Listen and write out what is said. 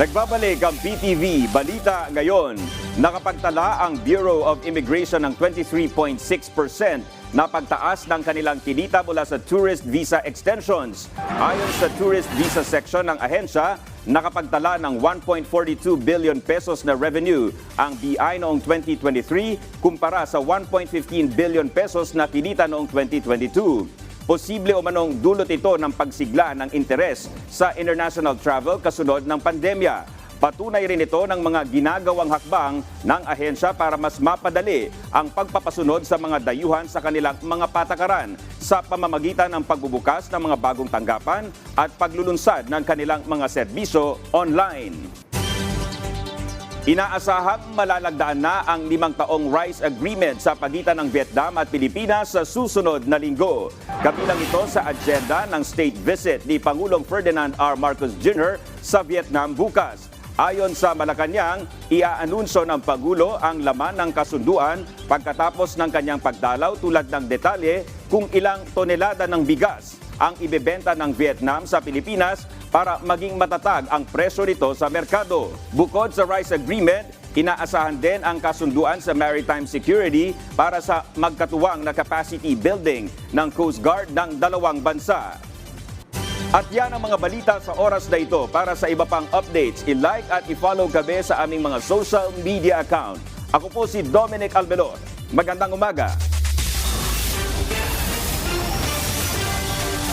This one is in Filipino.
Nagbabalik ang PTV Balita ngayon. Nakapagtala ang Bureau of Immigration ng 23.6% na pagtaas ng kanilang kinita mula sa tourist visa extensions. Ayon sa tourist visa section ng ahensya, nakapagtala ng 1.42 billion pesos na revenue ang BI noong 2023 kumpara sa 1.15 billion pesos na kinita noong 2022. Posible o manong dulot ito ng pagsigla ng interes sa international travel kasunod ng pandemya. Patunay rin ito ng mga ginagawang hakbang ng ahensya para mas mapadali ang pagpapasunod sa mga dayuhan sa kanilang mga patakaran sa pamamagitan ng pagbubukas ng mga bagong tanggapan at paglulunsad ng kanilang mga serbisyo online. Inaasahang malalagdaan na ang limang taong rice agreement sa pagitan ng Vietnam at Pilipinas sa susunod na linggo. Kabilang ito sa agenda ng state visit ni Pangulong Ferdinand R. Marcos Jr. sa Vietnam bukas. Ayon sa Malacanang, iaanunsyo ng Pangulo ang laman ng kasunduan pagkatapos ng kanyang pagdalaw tulad ng detalye kung ilang tonelada ng bigas ang ibebenta ng Vietnam sa Pilipinas para maging matatag ang presyo nito sa merkado. Bukod sa rice agreement, inaasahan din ang kasunduan sa maritime security para sa magkatuwang na capacity building ng Coast Guard ng dalawang bansa. At yan ang mga balita sa oras na ito. Para sa iba pang updates, i-like at i-follow kami sa aming mga social media account. Ako po si Dominic Albelor. Magandang umaga.